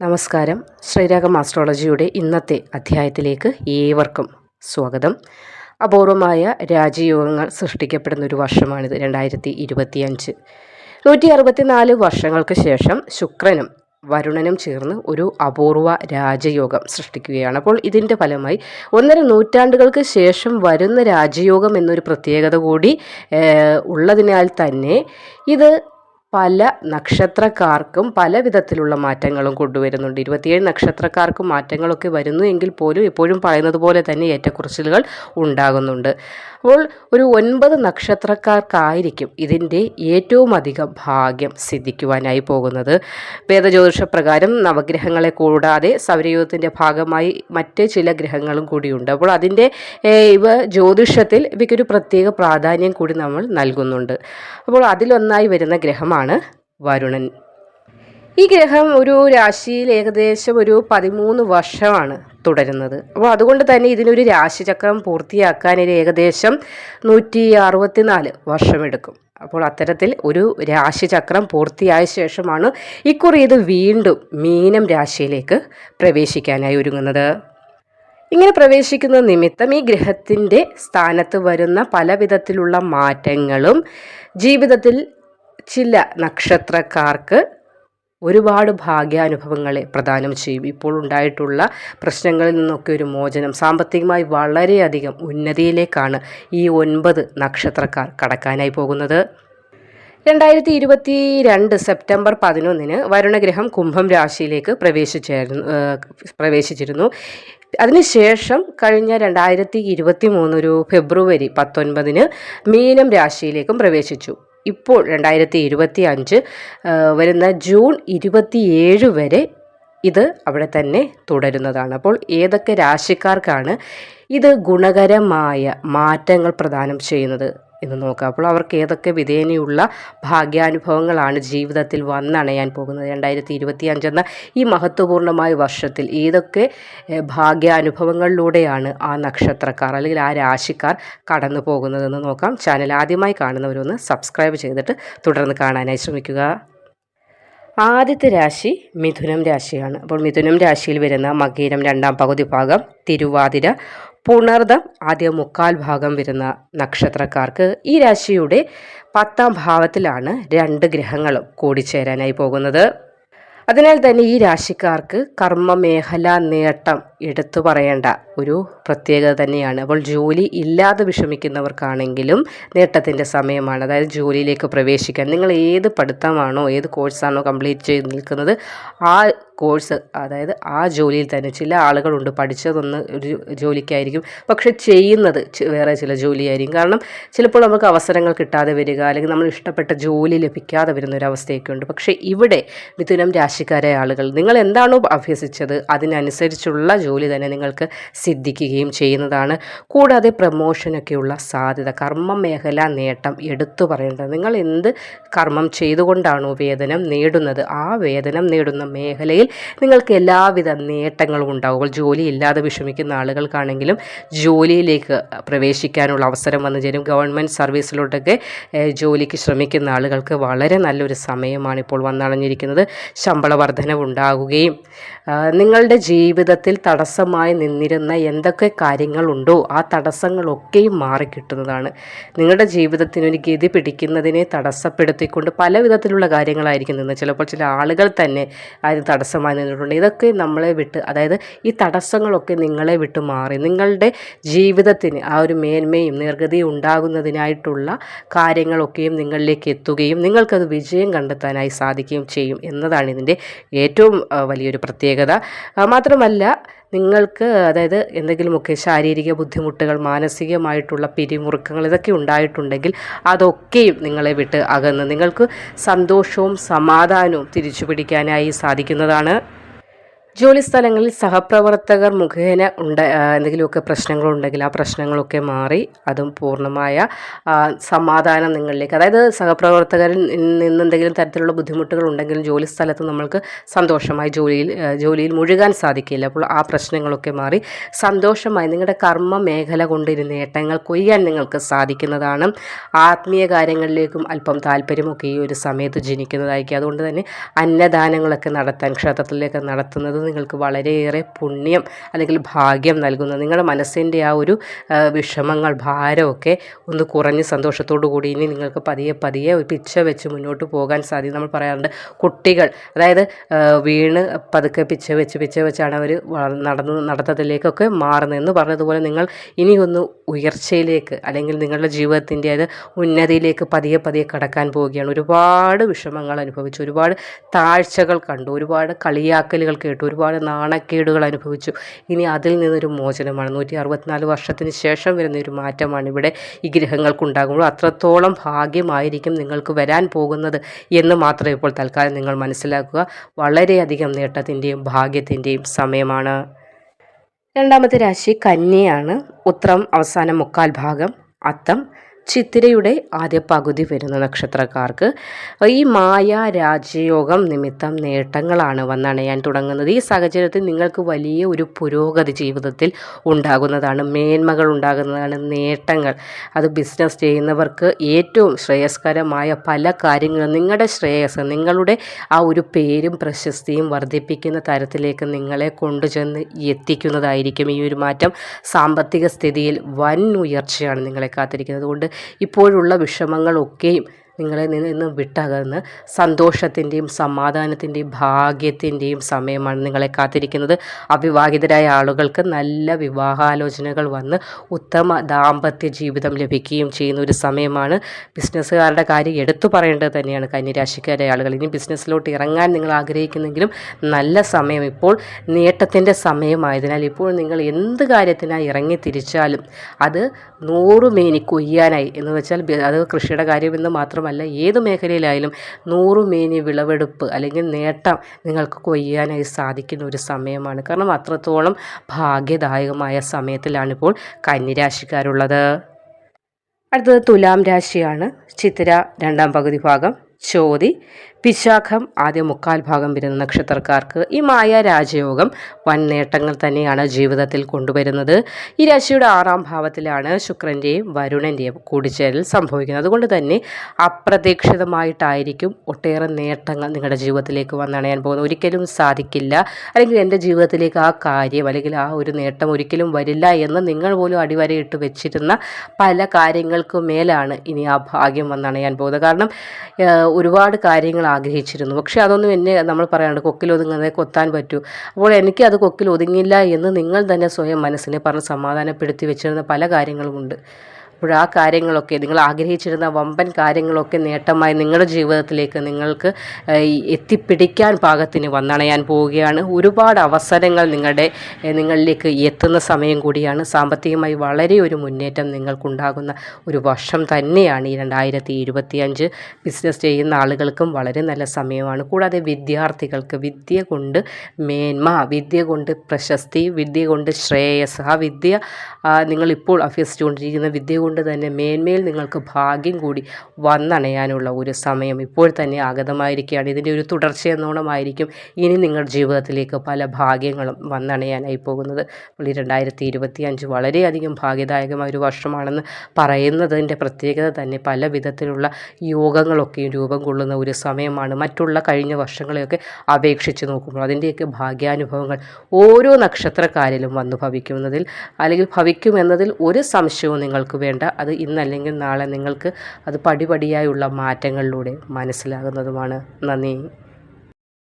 നമസ്കാരം. ശ്രീരാഗം ആസ്ട്രോളജിയുടെ ഇന്നത്തെ അധ്യായത്തിലേക്ക് ഏവർക്കും സ്വാഗതം. അപൂർവമായ രാജയോഗങ്ങൾ സൃഷ്ടിക്കപ്പെടുന്ന ഒരു വർഷമാണിത് രണ്ടായിരത്തി ഇരുപത്തിയഞ്ച് നൂറ്റി അറുപത്തിനാല് വർഷങ്ങൾക്ക് ശേഷം ശുക്രനും വരുണനും ചേർന്ന് ഒരു അപൂർവ രാജയോഗം സൃഷ്ടിക്കുകയാണ്. അപ്പോൾ ഇതിന്റെ ഫലമായി ഒന്നര നൂറ്റാണ്ടുകൾക്ക് ശേഷം വരുന്ന രാജയോഗം എന്നൊരു പ്രത്യേകത കൂടി ഉള്ളതിനാൽ തന്നെ ഇത് പല നക്ഷത്രക്കാർക്കും പല വിധത്തിലുള്ള മാറ്റങ്ങളും കൊണ്ടുവരുന്നുണ്ട്. ഇരുപത്തിയേഴ് നക്ഷത്രക്കാർക്കും മാറ്റങ്ങളൊക്കെ വരുന്നു എങ്കിൽ പോലും എപ്പോഴും പറയുന്നത് പോലെ തന്നെ ഏറ്റക്കുറച്ചിലുകൾ ഉണ്ടാകുന്നുണ്ട്. അപ്പോൾ ഒരു ഒൻപത് നക്ഷത്രക്കാർക്കായിരിക്കും ഇതിന്റെ ഏറ്റവും അധികം ഭാഗ്യം സിദ്ധിക്കുവാനായി പോകുന്നത്. വേദജ്യോതിഷ പ്രകാരം നവഗ്രഹങ്ങളെ കൂടാതെ സൗരയൂഥത്തിന്റെ ഭാഗമായി മറ്റ് ചില ഗ്രഹങ്ങളും കൂടിയുണ്ട്. അപ്പോൾ അതിന്റെ ഇവ ജ്യോതിഷത്തിൽ ഇവയ്ക്കൊരു പ്രത്യേക പ്രാധാന്യം കൂടി നമ്മൾ നൽകുന്നുണ്ട്. അപ്പോൾ അതിലൊന്നായി വരുന്ന ഗ്രഹമാണ് വരുണൻ. ഈ ഗ്രഹം ഒരു രാശിയിൽ ഏകദേശം ഒരു പതിമൂന്ന് വർഷമാണ് തുടരുന്നത്. അപ്പോൾ അതുകൊണ്ട് തന്നെ ഇതിനൊരു രാശിചക്രം പൂർത്തിയാക്കാൻ ഒരു ഏകദേശം നൂറ്റി അറുപത്തിനാല് വർഷമെടുക്കും. അപ്പോൾ അത്തരത്തിൽ ഒരു രാശിചക്രം പൂർത്തിയായ ശേഷമാണ് ഇക്കുറി ഇത് വീണ്ടും മീനം രാശിയിലേക്ക് പ്രവേശിക്കാനായി ഒരുങ്ങുന്നത്. ഇങ്ങനെ പ്രവേശിക്കുന്ന നിമിത്തം ഈ ഗ്രഹത്തിന്റെ സ്ഥാനത്ത് വരുന്ന പല വിധത്തിലുള്ള മാറ്റങ്ങളും ജീവിതത്തിൽ ചില നക്ഷത്രക്കാർക്ക് ഒരുപാട് ഭാഗ്യാനുഭവങ്ങളെ പ്രദാനം ചെയ്യും. ഇപ്പോൾ ഉണ്ടായിട്ടുള്ള പ്രശ്നങ്ങളിൽ നിന്നൊക്കെ ഒരു മോചനം സാമ്പത്തികമായി വളരെയധികം ഉന്നതിയിലേക്കാണ് ഈ ഒൻപത് നക്ഷത്രക്കാർ കടക്കാനായി പോകുന്നത്. രണ്ടായിരത്തി ഇരുപത്തി രണ്ട് സെപ്റ്റംബർ പതിനൊന്നിന് വരുണഗ്രഹം കുംഭം രാശിയിലേക്ക് പ്രവേശിച്ചായിരുന്നു പ്രവേശിച്ചിരുന്നു. അതിനുശേഷം കഴിഞ്ഞ രണ്ടായിരത്തി ഇരുപത്തി മൂന്ന് ഒരു ഫെബ്രുവരി പത്തൊൻപതിന് മീനം രാശിയിലേക്കും പ്രവേശിച്ചു. ഇപ്പോൾ രണ്ടായിരത്തി ഇരുപത്തി അഞ്ച് വരുന്ന ജൂൺ ഇരുപത്തിയേഴ് വരെ ഇത് അവിടെ തന്നെ തുടരുന്നതാണ്. അപ്പോൾ ഏതൊക്കെ രാശിക്കാർക്കാണ് ഇത് ഗുണകരമായ മാറ്റങ്ങൾ പ്രദാനം ചെയ്യുന്നത്? എന്ന് നോക്കാം. അപ്പോൾ അവർക്ക് ഏതൊക്കെ വിധേനയുള്ള ഭാഗ്യാനുഭവങ്ങളാണ് ജീവിതത്തിൽ വന്നണയാൻ പോകുന്നത്? രണ്ടായിരത്തി ഇരുപത്തി അഞ്ചെന്ന ഈ മഹത്വപൂർണമായ വർഷത്തിൽ ഏതൊക്കെ ഭാഗ്യാനുഭവങ്ങളിലൂടെയാണ് ആ നക്ഷത്രക്കാർ അല്ലെങ്കിൽ ആ രാശിക്കാർ കടന്നു പോകുന്നതെന്ന് നോക്കാം. ചാനൽ ആദ്യമായി കാണുന്നവരൊന്ന് സബ്സ്ക്രൈബ് ചെയ്തിട്ട് തുടർന്ന് കാണാനായി ശ്രമിക്കുക. ആദ്യത്തെ രാശി മിഥുനം രാശിയാണ്. അപ്പോൾ മിഥുനം രാശിയിൽ വരുന്ന മകീരം രണ്ടാം പകുതി ഭാഗം തിരുവാതിര പുണർദം ആദ്യ മുക്കാൽ ഭാഗം വരുന്ന നക്ഷത്രക്കാർക്ക് ഈ രാശിയുടെ പത്താം ഭാവത്തിലാണ് രണ്ട് ഗ്രഹങ്ങളും കൂടിച്ചേരാനായി പോകുന്നത്. അതിനാൽ തന്നെ ഈ രാശിക്കാർക്ക് കർമ്മമേഖല നേട്ടം എടുത്തു പറയേണ്ട ഒരു പ്രത്യേകത തന്നെയാണ്. അപ്പോൾ ജോലി ഇല്ലാതെ വിഷമിക്കുന്നവർക്കാണെങ്കിലും നേട്ടത്തിന്റെ സമയമാണ്. അതായത് ജോലിയിലേക്ക് പ്രവേശിക്കാൻ നിങ്ങൾ ഏത് പഠിത്തമാണോ ഏത് കോഴ്സാണോ കംപ്ലീറ്റ് ചെയ്ത് നിൽക്കുന്നത് ആ കോഴ്സ് അതായത് ആ ജോലിയിൽ തന്നെ ചില ആളുകളുണ്ട് പഠിച്ചതൊന്ന് ഒരു ജോലിക്കായിരിക്കും. പക്ഷെ ചെയ്യുന്നത് വേറെ ചില ജോലിയായിരിക്കും. കാരണം ചിലപ്പോൾ നമുക്ക് അവസരങ്ങൾ കിട്ടാതെ വരിക അല്ലെങ്കിൽ നമ്മൾ ഇഷ്ടപ്പെട്ട ജോലി ലഭിക്കാതെ വരുന്ന ഒരു അവസ്ഥയൊക്കെ ഉണ്ട്. പക്ഷേ ഇവിടെ മിഥുനം രാശിക്കാരായ ആളുകൾ നിങ്ങൾ എന്താണോ അഭ്യസിച്ചത് അതിനനുസരിച്ചുള്ള ജോലി തന്നെ നിങ്ങൾക്ക് സിദ്ധിക്കുകയും ചെയ്യുന്നതാണ്. കൂടാതെ പ്രമോഷനൊക്കെയുള്ള സാധ്യത കർമ്മ മേഖല നേട്ടം എടുത്തു പറയേണ്ടത്. നിങ്ങൾ എന്ത് കർമ്മം ചെയ്തുകൊണ്ടാണോ വേതനം നേടുന്നത്? ആ വേതനം നേടുന്ന മേഖലയിൽ നിങ്ങൾക്ക് എല്ലാവിധ നേട്ടങ്ങളും ഉണ്ടാവും ജോലി ഇല്ലാതെ വിഷമിക്കുന്ന ആളുകൾക്കാണെങ്കിലും ജോലിയിലേക്ക് പ്രവേശിക്കാനുള്ള അവസരം വന്നു ചേരും. ഗവൺമെന്റ് സർവീസിലോട്ടൊക്കെ ജോലിക്ക് ശ്രമിക്കുന്ന ആളുകൾക്ക് വളരെ നല്ലൊരു സമയമാണ് ഇപ്പോൾ വന്നണഞ്ഞിരിക്കുന്നത് ശമ്പള വർധനവുണ്ടാകുകയും ആ, നിങ്ങളുടെ ജീവിതത്തിൽ തടസ്സമായി നിന്നിരുന്ന എന്തൊക്കെ കാര്യങ്ങളുണ്ടോ ആ തടസ്സങ്ങളൊക്കെയും മാറിക്കിട്ടുന്നതാണ്. നിങ്ങളുടെ ജീവിതത്തിനൊരു ഗതി പിടിക്കുന്നതിനെ തടസ്സപ്പെടുത്തിക്കൊണ്ട് പല വിധത്തിലുള്ള കാര്യങ്ങളായിരിക്കും നിന്ന്. ചിലപ്പോൾ ചില ആളുകൾ തന്നെ അതിന് തടസ്സമായി നിന്നിട്ടുണ്ട്. ഇതൊക്കെ നമ്മളെ വിട്ട് അതായത് ഈ തടസ്സങ്ങളൊക്കെ നിങ്ങളെ വിട്ട് മാറി. നിങ്ങളുടെ ജീവിതത്തിന് ആ ഒരു മേന്മയും നിർഗതിയും ഉണ്ടാകുന്നതിനായിട്ടുള്ള കാര്യങ്ങളൊക്കെയും നിങ്ങളിലേക്ക് എത്തുകയും നിങ്ങൾക്കത് വിജയം കണ്ടെത്താനായി സാധിക്കുകയും ചെയ്യും എന്നതാണ് ഇതിന്റെ ഏറ്റവും വലിയൊരു പ്രത്യേകത. മാത്രമല്ല നിങ്ങൾക്ക് അതായത് എന്തെങ്കിലുമൊക്കെ ശാരീരിക ബുദ്ധിമുട്ടുകൾ മാനസികമായിട്ടുള്ള പിരിമുറുക്കങ്ങൾ ഇതൊക്കെ ഉണ്ടായിട്ടുണ്ടെങ്കിൽ അതൊക്കെയും നിങ്ങളെ വിട്ട് അകന്ന്. നിങ്ങൾക്ക് സന്തോഷവും സമാധാനവും തിരിച്ചു പിടിക്കാനായി സാധിക്കുന്നതാണ്. ജോലി സ്ഥലങ്ങളിൽ സഹപ്രവർത്തകർ മുഖേന ഉണ്ട് എന്തെങ്കിലുമൊക്കെ പ്രശ്നങ്ങളുണ്ടെങ്കിൽ ആ പ്രശ്നങ്ങളൊക്കെ മാറി അതും പൂർണമായ സമാധാനം നിങ്ങളിലേക്ക്. അതായത് സഹപ്രവർത്തകരിൽ നിന്ന് എന്തെങ്കിലും തരത്തിലുള്ള ബുദ്ധിമുട്ടുകൾ ഉണ്ടെങ്കിലും ജോലി സ്ഥലത്ത് നമ്മൾക്ക് സന്തോഷമായി ജോലിയിൽ ജോലിയിൽ മുഴുകാൻ സാധിക്കില്ല. അപ്പോൾ ആ പ്രശ്നങ്ങളൊക്കെ മാറി സന്തോഷമായി നിങ്ങളുടെ കർമ്മ മേഖല കൊണ്ടിരുന്ന നേട്ടങ്ങൾ കൊയ്യാൻ നിങ്ങൾക്ക് സാധിക്കുന്നതാണ്. ആത്മീയ കാര്യങ്ങളിലേക്കും അല്പം താല്പര്യമൊക്കെ ഈ ഒരു സമയത്ത് ജനിക്കുന്നതായിരിക്കും. അതുകൊണ്ട് തന്നെ അന്നദാനങ്ങളൊക്കെ നടത്താൻ ക്ഷേത്രത്തിലേക്ക് നടത്തുന്നത് നിങ്ങൾക്ക് വളരെയേറെ പുണ്യം അല്ലെങ്കിൽ ഭാഗ്യം നൽകുന്ന. നിങ്ങളുടെ മനസ്സിന്റെ ആ ഒരു വിഷമങ്ങൾ ഭാരമൊക്കെ ഒന്ന് കുറഞ്ഞ് സന്തോഷത്തോടു കൂടി ഇനി നിങ്ങൾക്ക് പതിയെ പതിയെ ഒരു പിച്ച വെച്ച് മുന്നോട്ട് പോകാൻ സാധിക്കും നമ്മൾ പറയാറുണ്ട്. കുട്ടികൾ അതായത് വീണ് പതുക്കെ പിച്ച വെച്ച് പിച്ച വെച്ചാണ് അവർ നടന്ന് നടത്തത്തിലേക്കൊക്കെ മാറുന്നതെന്ന് പറഞ്ഞതുപോലെ നിങ്ങൾ ഇനിയൊന്ന് ഉയർച്ചയിലേക്ക് അല്ലെങ്കിൽ നിങ്ങളുടെ ജീവിതത്തിന്റെ അത് ഉന്നതിയിലേക്ക് പതിയെ പതിയെ കടക്കാൻ പോവുകയാണ്. ഒരുപാട് വിഷമങ്ങൾ അനുഭവിച്ചു. ഒരുപാട് താഴ്ചകൾ കണ്ടു. ഒരുപാട് കളിയാക്കലുകൾ കേട്ടു. ഒരുപാട് നാണക്കേടുകൾ അനുഭവിച്ചു. ഇനി അതിൽ നിന്നൊരു മോചനമാണ്. നൂറ്റി അറുപത്തിനാല് വർഷത്തിന് ശേഷം വരുന്ന ഒരു മാറ്റമാണ് ഇവിടെ ഈ ഗ്രഹങ്ങൾക്കുണ്ടാകുമ്പോൾ. അത്രത്തോളം ഭാഗ്യമായിരിക്കും നിങ്ങൾക്ക് വരാൻ പോകുന്നത് എന്ന് മാത്രമേ ഇപ്പോൾ തൽക്കാലം നിങ്ങൾ മനസ്സിലാക്കുക. വളരെയധികം നേട്ടത്തിന്റെയും ഭാഗ്യത്തിന്റെയും സമയമാണ്. രണ്ടാമത്തെ രാശി കന്യയാണ്. ഉത്രം അവസാനം മുക്കാൽ ഭാഗം. അത്തം ചിത്തിരയുടെ ആദ്യ പകുതി വരുന്ന നക്ഷത്രക്കാർക്ക് ഈ മായ രാജയോഗം നിമിത്തം നേട്ടങ്ങളാണ് വന്നണയാൻ തുടങ്ങുന്നത്. ഈ സാഹചര്യത്തിൽ നിങ്ങൾക്ക് വലിയ ഒരു പുരോഗതി ജീവിതത്തിൽ ഉണ്ടാകുന്നതാണ്. മേന്മകൾ ഉണ്ടാകുന്നതാണ് നേട്ടങ്ങൾ. അത് ബിസിനസ് ചെയ്യുന്നവർക്ക് ഏറ്റവും ശ്രേയസ്കരമായ പല കാര്യങ്ങളും നിങ്ങളുടെ ശ്രേയസ് നിങ്ങളുടെ ആ ഒരു പേരും പ്രശസ്തിയും വർദ്ധിപ്പിക്കുന്ന തരത്തിലേക്ക് നിങ്ങളെ കൊണ്ടുചെന്ന് എത്തിക്കുന്നതായിരിക്കും ഈ ഒരു മാറ്റം. സാമ്പത്തിക സ്ഥിതിയിൽ വൻ ഉയർച്ചയാണ് നിങ്ങളെ കാത്തിരിക്കുന്നത്. അതുകൊണ്ട് ഇപ്പോഴുള്ള വിഷമങ്ങളൊക്കെയും നിങ്ങളെ നിന്ന് വിട്ടകന്ന് സന്തോഷത്തിന്റെയും സമാധാനത്തിന്റെയും ഭാഗ്യത്തിന്റെയും സമയമാണ് നിങ്ങളെ കാത്തിരിക്കുന്നത്. അവിവാഹിതരായ ആളുകൾക്ക് നല്ല വിവാഹാലോചനകൾ വന്ന് ഉത്തമ ദാമ്പത്യ ജീവിതം ലഭിക്കുകയും ചെയ്യുന്ന ഒരു സമയമാണ്. ബിസിനസ്സുകാരുടെ കാര്യം എടുത്തു പറയേണ്ടത് തന്നെയാണ് കന്യരാശിക്കാരായ ആളുകൾ. ഇനി ബിസിനസ്സിലോട്ട് ഇറങ്ങാൻ നിങ്ങൾ ആഗ്രഹിക്കുന്നെങ്കിലും നല്ല സമയം ഇപ്പോൾ നേട്ടത്തിന്റെ സമയമായതിനാൽ ഇപ്പോൾ നിങ്ങൾ എന്ത് കാര്യത്തിനായി ഇറങ്ങി തിരിച്ചാലും അത് നൂറ് മേനി കൊയ്യാനായി എന്ന് വെച്ചാൽ അത് കൃഷിയുടെ കാര്യമെന്ന് മാത്രമല്ല ഏത് മേഖലയിലായാലും നൂറ് മേനി വിളവെടുപ്പ് അല്ലെങ്കിൽ നേട്ടം നിങ്ങൾക്ക് കൊയ്യാനായി സാധിക്കുന്ന ഒരു സമയമാണ്. കാരണം അത്രത്തോളം ഭാഗ്യദായകമായ സമയത്തിലാണിപ്പോൾ കന്നിരാശിക്കാരുള്ളത്. അടുത്തത് തുലാം രാശിയാണ്. ചിത്തിര രണ്ടാം പകുതി ഭാഗം. ചോതി. പിശാഖം ആദ്യ മുക്കാൽ ഭാഗം വരുന്ന നക്ഷത്രക്കാർക്ക് ഈ മായ രാജയോഗം വൻ നേട്ടങ്ങൾ തന്നെയാണ് ജീവിതത്തിൽ കൊണ്ടുവരുന്നത്. ഈ രാശിയുടെ ആറാം ഭാവത്തിലാണ് ശുക്രന്റെയും വരുണന്റെയും കൂടിച്ചേരൽ സംഭവിക്കുന്നത്. അതുകൊണ്ട് തന്നെ അപ്രതീക്ഷിതമായിട്ടായിരിക്കും ഒട്ടേറെ നേട്ടങ്ങൾ നിങ്ങളുടെ ജീവിതത്തിലേക്ക് വന്നണയാൻ പോകുന്നത്. ഒരിക്കലും സാധിക്കില്ല. അല്ലെങ്കിൽ എന്റെ ജീവിതത്തിലേക്ക് ആ കാര്യം അല്ലെങ്കിൽ ആ ഒരു നേട്ടം ഒരിക്കലും വരില്ല എന്ന് നിങ്ങൾ പോലും അടിവരയിട്ട് വെച്ചിരുന്ന പല കാര്യങ്ങൾക്കും മേലാണ് ഇനി ആ ഭാഗ്യം വന്നണയാൻ പോകുന്നത്. കാരണം ഒരുപാട് കാര്യങ്ങൾ ആഗ്രഹിച്ചിരുന്നു. പക്ഷേ അതൊന്നും എന്നെ നമ്മൾ പറയാണ്ട് കൊക്കിൽ ഒതുങ്ങുന്നത് കൊത്താൻ പറ്റൂ. അപ്പോൾ എനിക്ക് അത് കൊക്കിൽ ഒതുങ്ങില്ല എന്ന് നിങ്ങൾ തന്നെ സ്വയം മനസ്സിനെ പറഞ്ഞ് സമാധാനപ്പെടുത്തി വെച്ചിരുന്ന പല കാര്യങ്ങളുമുണ്ട് അപ്പോൾ കാര്യങ്ങളൊക്കെ നിങ്ങൾ ആഗ്രഹിച്ചിരുന്ന വമ്പൻ കാര്യങ്ങളൊക്കെ നേട്ടമായി നിങ്ങളുടെ ജീവിതത്തിലേക്ക് നിങ്ങൾക്ക് എത്തിപ്പിടിക്കാൻ പാകത്തിന് വന്നണയാൻ പോവുകയാണ്. ഒരുപാട് അവസരങ്ങൾ നിങ്ങളുടെ നിങ്ങളിലേക്ക് എത്തുന്ന സമയം കൂടിയാണ്. സാമ്പത്തികമായി വളരെ ഒരു മുന്നേറ്റം നിങ്ങൾക്കുണ്ടാകുന്ന ഒരു വർഷം തന്നെയാണ് ഈ രണ്ടായിരത്തി ഇരുപത്തിയഞ്ച് ബിസിനസ് ചെയ്യുന്ന ആളുകൾക്കും വളരെ നല്ല സമയമാണ്. കൂടാതെ വിദ്യാർത്ഥികൾക്ക് വിദ്യ കൊണ്ട് മേന്മ വിദ്യ കൊണ്ട് പ്രശസ്തി വിദ്യ കൊണ്ട് ശ്രേയസ്. ആ വിദ്യ നിങ്ങളിപ്പോൾ അഭ്യസിച്ചുകൊണ്ടിരിക്കുന്ന വിദ്യ കൊണ്ട് തന്നെ മേന്മയിൽ നിങ്ങൾക്ക് ഭാഗ്യം കൂടി വന്നണയാനുള്ള ഒരു സമയം ഇപ്പോൾ തന്നെ ആഗതമായിരിക്കുകയാണ്. ഇതിന്റെ ഒരു തുടർച്ചയെന്നോണമായിരിക്കും ഇനി നിങ്ങളുടെ ജീവിതത്തിലേക്ക് പല ഭാഗ്യങ്ങളും വന്നണയാനായി പോകുന്നത്. പുള്ളി രണ്ടായിരത്തി ഇരുപത്തി അഞ്ച് വളരെയധികം ഭാഗ്യദായകമായ ഒരു വർഷമാണെന്ന് പറയുന്നതിന്റെ പ്രത്യേകത തന്നെ പല വിധത്തിലുള്ള യോഗങ്ങളൊക്കെയും രൂപം കൊള്ളുന്ന ഒരു സമയമാണ്. മറ്റുള്ള കഴിഞ്ഞ വർഷങ്ങളെയൊക്കെ അപേക്ഷിച്ച് നോക്കുമ്പോൾ അതിന്റെയൊക്കെ ഭാഗ്യാനുഭവങ്ങൾ ഓരോ നക്ഷത്രക്കാരിലും വന്നു ഭവിക്കുന്നതിൽ അല്ലെങ്കിൽ ഭവിക്കുമെന്നതിൽ ഒരു സംശയവും നിങ്ങൾക്ക് വേണ്ട അത് ഇന്നല്ലെങ്കിൽ നാളെ നിങ്ങൾക്ക് അത് പടിപടിയായുള്ള മാറ്റങ്ങളിലൂടെ മനസ്സിലാകുന്നതുമാണ്. നന്ദി.